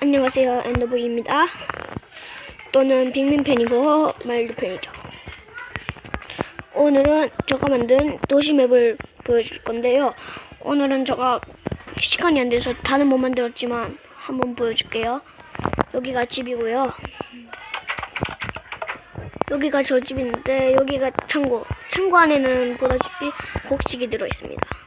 안녕하세요 엔더보이입니다. 또는 빅민 팬이고 마일드 팬이죠. 오늘은 제가 만든 도시맵을 보여줄 건데요. 오늘은 제가 시간이 안 돼서 다는 못 만들었지만 한번 보여줄게요. 여기가 집이고요. 여기가 저 집인데 여기가 창고. 창고 안에는 보다시피 곡식이 들어있습니다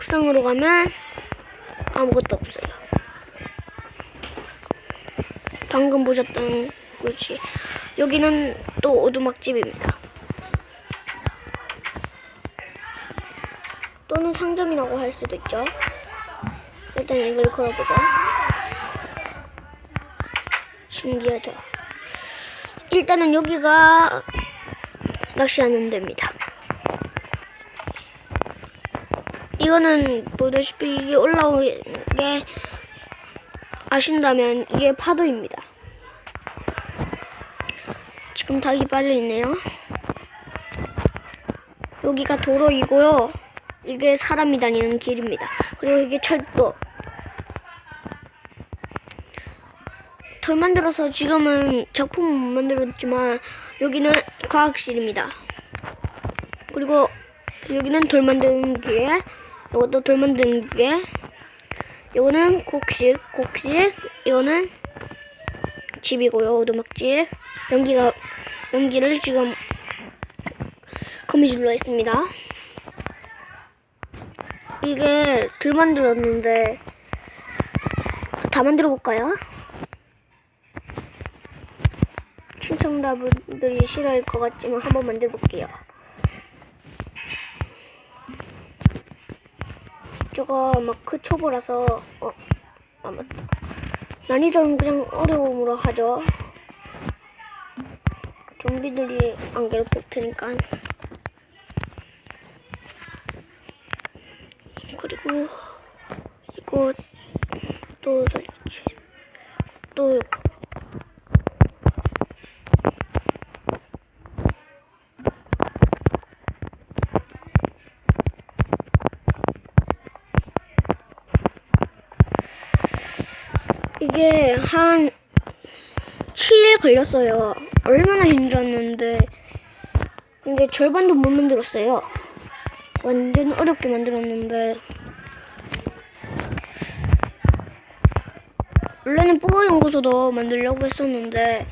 옥상으로 가면 아무것도 없어요. 방금 보셨던 곳이 여기는 또 오두막집입니다. 또는 상점이라고 할 수도 있죠. 일단 이걸 걸어보죠. 신기하죠. 일단은 여기가 낚시하는 데입니다. 이거는 보다시피 이게 올라오게 아신다면 이게 파도입니다. 지금 닭이 빠져 있네요. 여기가 도로이고요. 이게 사람이 다니는 길입니다. 그리고 이게 철도. 돌 만들어서 지금은 작품은 못 만들었지만 여기는 과학실입니다. 그리고 여기는 돌 만드는 길. 이것도 돌 만드는 게 이거는 곡식 곡식 이거는 집이고요. 오두막집. 연기가 연기를 지금 거미줄로 했습니다. 이게 들 만들었는데 다 만들어 볼까요? 시청자분들이 싫어할 것 같지만 한번 만들어 볼게요 저거 마크 초보라서 어, 아 맞다. 난이도는 그냥 어려움으로 하죠. 좀비들이 안 괴롭힐 테니까. 그리고 이거 또 설치 또 이거. 이게 한 7일 걸렸어요. 얼마나 힘들었는데 이제 절반도 못 만들었어요. 완전 어렵게 만들었는데 원래는 뽀뽀 연구소도 만들려고 했었는데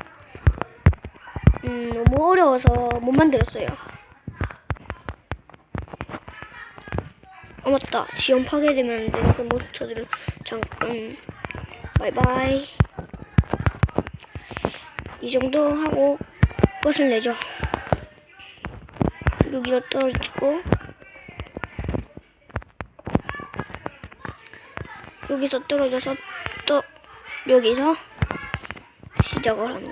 음, 너무 어려워서 못 만들었어요. 아 맞다. 지원 파괴되면 안 되는 그 몬스터들은 잠깐 바이바이. 이 정도 하고 끝을 내죠. 여기로 떨어지고 여기서 떨어져서 또 여기서 시작을 하는.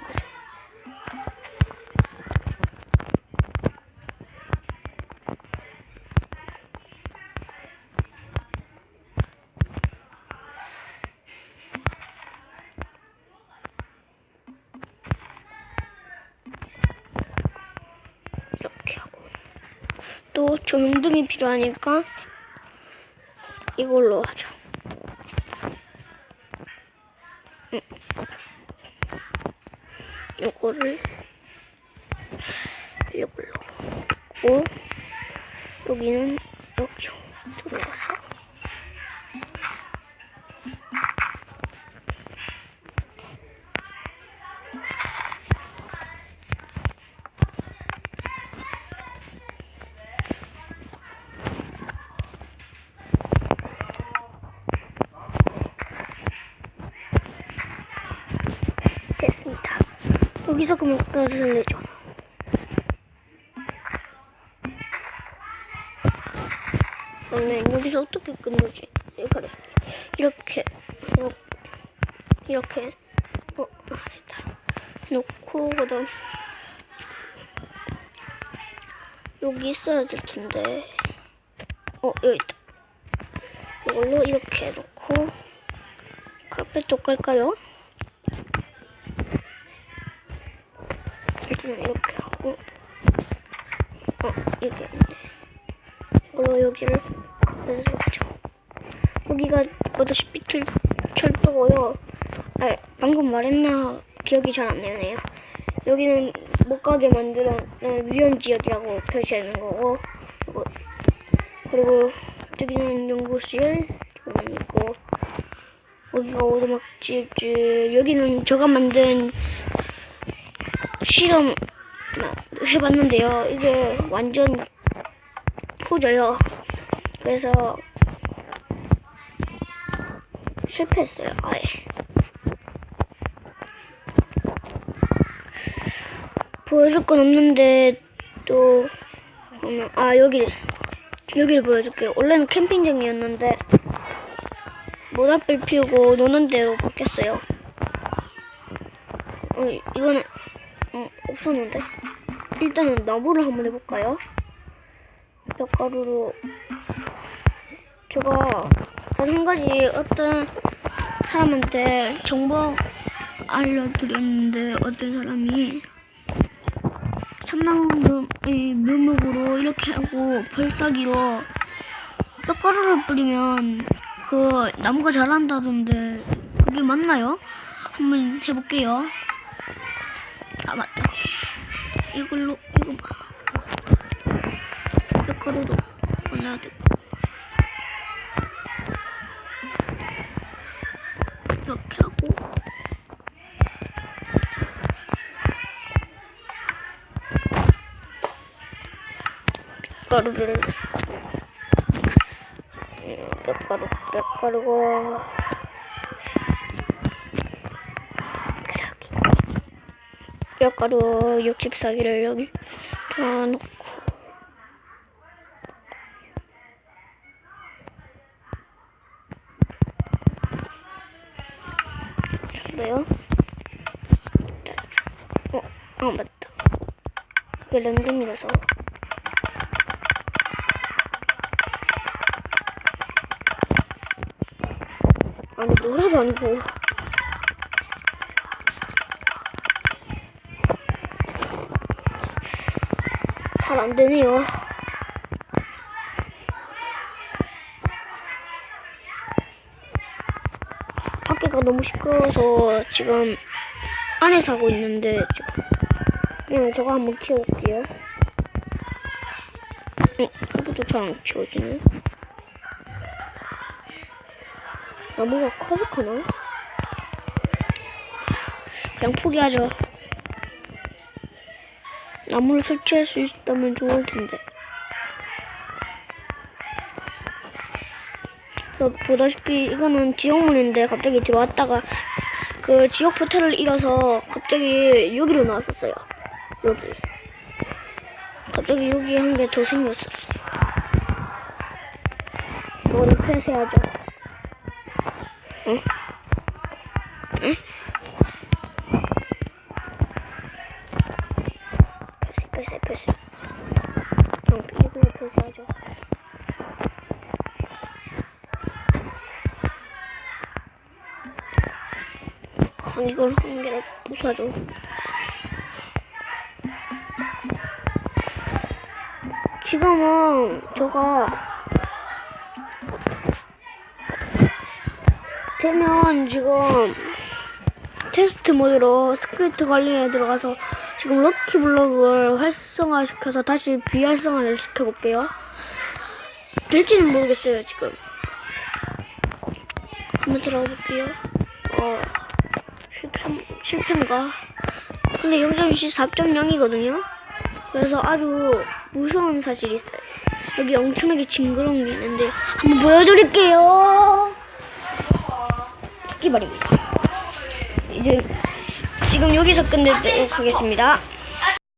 이렇게 하고 또 조명등이 필요하니까 이걸로 하죠. 응. 요거를 이걸로 하고 여기는 여기로 여기서 그만 끝을 내죠. 네, 여기서 어떻게 끝내지? 네, 그래. 이렇게, 어, 이렇게, 어. 놓고, 그 다음, 여기 있어야 될 텐데. 어, 여기 있다. 이걸로 이렇게 놓고, 카페 쪽 갈까요? 일단 이렇게 하고 어 이게 안돼 이걸로 여기를 그래서 죠 보다시피 철, 철도고요. 아, 방금 말했나 기억이 잘 안 나네요. 여기는 못 가게 만드는 어, 위험 지역이라고 표시하는 거고 그리고, 그리고 저기는 연구실 여기 있고 여기가 오두막집 여기는 제가 만든 실험 해봤는데요. 이게 완전 후져요. 그래서 실패했어요. 아예. 보여줄 건 없는데 또 그러면 아 여기 여기를 보여줄게요. 원래는 캠핑장이었는데 모닥불 피우고 노는 데로 바뀌었어요. 어 이거는 어, 없었는데 일단은 나무를 한번 해볼까요? 벽가루로 제가 단한 가지 어떤 사람한테 정보 알려드렸는데 어떤 사람이 참나무 이 묘목으로 이렇게 하고 벌싸기로 뼈가루를 뿌리면 그 나무가 자란다던데 그게 맞나요? 한번 해볼게요. 아 맞다. 이걸로 이거 뼈가루도 올려야 되고 이렇게 하고. 뼈가루를. 음, 뼈가루 뼈가루고 뼈가루 64개를 여기 다 넣고 됐어요? 어, 어 맞다. 이게 랜덤이라서. 아니 노래도 아니고. 잘 안 되네요. 밖에가 너무 시끄러워서 지금 안에서 하고 있는데 지금 그냥 저거 한번 키워볼게요. 어, 이것도 잘 안 키워지네. 나무가 커서 크나? 그냥 포기하죠. 나무를 설치할 수 있다면 좋을 텐데. 그 보다시피 이거는 지옥문인데 갑자기 들어왔다가 그 지옥 포탈을 잃어서 갑자기 여기로 나왔었어요. 여기. 갑자기 여기 한 개 더 생겼었어요. 이거는 폐쇄하죠. 응? 응? 폐쇄, 폐쇄, 폐쇄. 응, 이걸로 폐쇄하죠. 한 이걸 한 개를 부숴줘. 지금은 저가 되면 지금 테스트 모드로 스크립트 관리에 들어가서 지금 럭키 블럭을 활성화시켜서 다시 비활성화를 시켜볼게요. 될지는 모르겠어요 지금. 한번 들어가 볼게요. 어 실패 실패인가? 근데 0.14 4.0이거든요. 그래서 아주 무서운 사실이 있어요. 여기 엄청나게 징그러운 게 있는데 한번 보여드릴게요. 토끼발입니다. 이제 지금 여기서 끝내도록 하겠습니다.